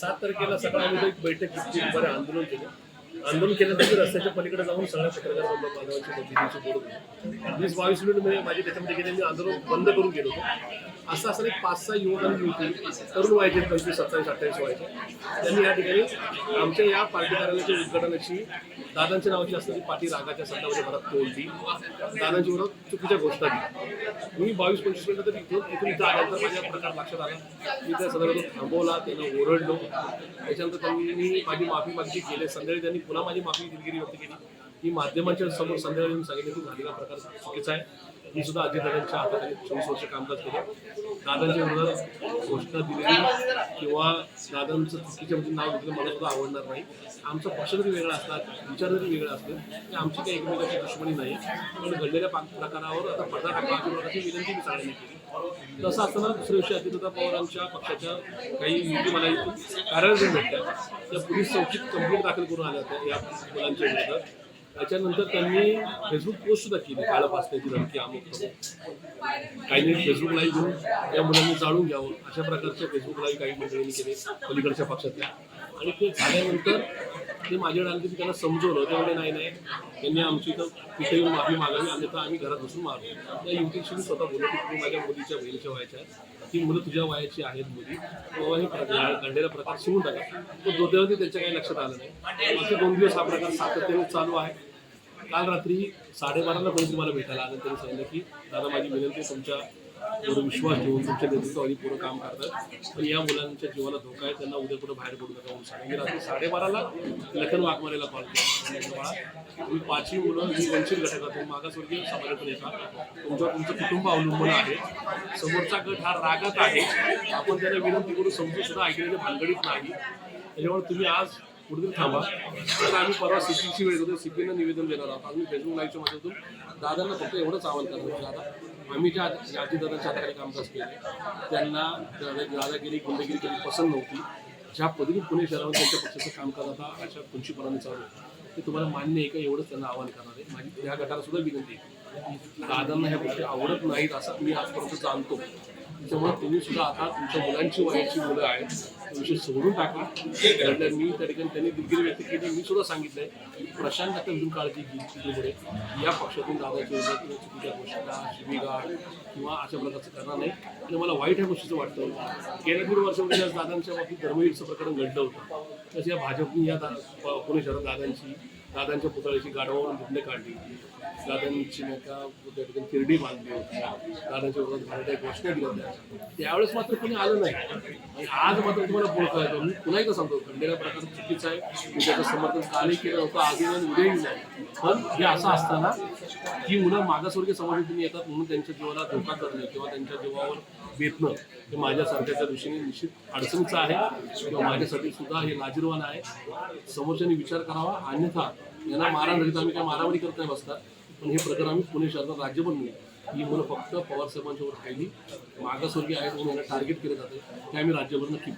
सात तारखेला सकाळी एक बैठक घेतली बरं आंदोलन केलं. आंदोलन केल्यानंतर रस्त्याच्या पलीकडे जाऊन सगळ्या पत्रकार बांधवांची बोलत वीस बावीस मिनिट म्हणजे माझे त्याच्यामध्ये गेले मी आंदोलन बंद करून गेलो होतो. असं असं एक पाच सहा युवकांनी होती तरुण व्हायचे पंचवीस सत्तावीस अठ्ठावीस व्हायचे. त्यांनी या ठिकाणी आमच्या या पार्टी कार्यालयाच्या उद्घाटनाची दादांच्या नावाची असलेली पाठी रागाच्या संतामध्ये भरात तोडली दादांची विरोधात चुकीच्या गोष्ट आली मी बावीस पंचवीस मिनिटं तर इथून इथून इथं आल्यानंतर माझ्या प्रकार लक्षात आला मी त्या संदर्भात थांबवला त्यांना ओरडलो. त्याच्यानंतर त्यांनी माझी माफी मागितली गेले. संध्याकाळी त्यांनी पुन्हा माझी माफी दिलगिरी व्यक्त केली. मी माध्यमांच्या समोर संध्याकाळी येऊन सांगितलं की झालेला प्रकार चुकीचा आहे. मी सुद्धा अजितदादांच्या हाताखाली चोवीस वर्ष कामकाज केलं. दादांच्या विरोधात घोषणा दिलेली किंवा दादांचं चुकीच्या म्हणजे नाव घेतलं मला सुद्धा आवडणार नाही. आमचं पक्ष जरी वेगळा असतात विचार जरी वेगळा असले तरी आमची काही एकमेकाची दुश्मनी नाही. पण घडलेल्या प्रकारावर आता पडदा टाकला प्रकारची विनंती मी सगळ्यांनी केली. तसं असताना दुसऱ्या दिवशी अजितदादा पवारांच्या पक्षाच्या काही युती मला कार्यालय भेटल्या. त्या पोलीस चौकीत कंप्लेंट दाखल करून आल्या होत्या या मुलांच्या विरोधात. त्याच्यानंतर त्यांनी फेसबुक पोस्ट सुद्धा केली काळा पाचण्याची धमकी अमुक काही फेसबुक लाईव्ह घेऊन या मुलांनी जाळून घ्यावं. अशा प्रकारच्या फेसबुक लाईव्ह काही मंडळींनी केले पलीकडच्या पक्षातल्या. आणि ते झाल्यानंतर ते माझ्या आले की त्यांना समजवलं. ते म्हणजे नाही नाही त्यांनी आमची इथं तिथे येऊन माफी मागावी अन्यथा आम्ही घरात बसून मारतो त्या युवतीशी मी स्वतः बोलतो की तुम्ही माझ्या मुलीच्या बहिणीच्या वयाच्या आहेत ती मुलं तुझ्या वयाची आहेत मुली. तेव्हा हे प्रकार- घडलेला प्रकार सोडून टाका. तो दुर्दैवाने त्यांच्या काही लक्षात आलं नाही. असे दोन दिवस हा प्रकार सातत्याने चालू आहे. काल रात्री साडेबाराला कोणी तुम्हाला भेटायला आलं त्यांनी सांगितलं की दादा माझी विनंती तुमच्या वर विश्वास ठेवून तुमच्या नेतृत्वाखाली पूर्ण काम करतात. पण या मुलांच्या जीवाला धोका आहे त्यांना उद्या कुठं बाहेर पडू नका म्हणून मी रात्री साडेबाराला लखन वाघमारेला कॉल. केला तुम्ही पाचही मुलं ही वंचित घटकातून मागासवर्गीय समाजातून येतात तुमच्यावर तुमचं कुटुंब अवलंबून आहे. समोरचा गट हा रागात आहे. आपण त्यांना विनंती करून समजून सुद्धा ऐकलेले भानगडीत नाही. त्याच्यामुळे तुम्ही आज कुठेतरी थांबा. तर आम्ही परवा सिपीची वेळ होतो सिपीनं निवेदन देणार आहोत. आम्ही फेसबुक लाईव्हच्या माध्यमातून दादांना फक्त एवढंच आवाहन करणार दादा आम्ही ज्या जाती दादांच्या हाताखाली कामकाज केले त्यांना दादागिरी गुंडगिरी केली पसंत नव्हती. ज्या पद्धतीने पुणे शहरामध्ये त्यांच्या पक्षाचं कामकाज आता अशा पंचवीपणाने चालू आहे ते तुम्हाला मान्य आहे का? एवढंच त्यांना आव्हान करणार आहे. माझी या गटाला सुद्धा विनंती आहे. दादांना ह्या गोष्टी आवडत नाहीत असं मी आजपर्यंत जाणतो. त्याच्यामुळे तुम्ही सुद्धा आता तुमच्या मुलांची वयाची मुलं आहेत तुमची सोडून टाका. कारण मी त्या ठिकाणी त्यांनी दिलगिरी व्यक्त केली मी सुद्धा सांगितलंय प्रशांत आता अजून काळजी घेईल या पक्षातून दादाची विरोधात किंवा चुकीच्या गोष्टीला शिबिगाड किंवा अशा प्रकारचं करणार नाही. आणि मला वाईट ह्या गोष्टीचं वाटतं. गेल्या दीड वर्षामध्ये या दादांच्या बाबतीत धर्मवीरचं प्रकरण घडलं होतं. तसं या भाजपने या दा पुणे शहरात दादांची दादांच्या पुतळ्याची गाढवावरून धुंड काढली. दादांची नाही का त्या ठिकाणी तिरडी बांधली होती. गाण्याच्या विरोधात घालत्या घोषणा दिल्या होत्या त्यावेळेस मात्र कोणी आलं नाही. आणि आज मात्र तुम्हाला बोलता येतो मी पुन्हा एकदा सांगतो खंडेरा प्रकार चुकीचा आहे. मी त्याचं समर्थन कालही केलं होतं आधी आणि उद्याही नाही. पण हे असं असताना ही मुलं मागासवर्गीय समाजातून येतात म्हणून त्यांच्या जीवाला धोका करणं किंवा त्यांच्या जीवावर बेतणं हे माझ्यासारख्याच्या दृष्टीने निश्चित अडचणीचं आहे. किंवा माझ्यासाठी सुद्धा हे लाजीरवान आहे. समोरच्याने विचार करावा. अन्यथा यांना मारा झाली तर आम्ही काय मारामारी करत नाही बसतात पण हे प्रकरण आम्ही पुणे शहरात राज्य पण नाही ही मुलं फक्त पवार साहेबांच्यावर राहिली. मागासवर्गीय आहेत म्हणून टार्गेट केलं जातं. ते आम्ही राज्यभर नक्की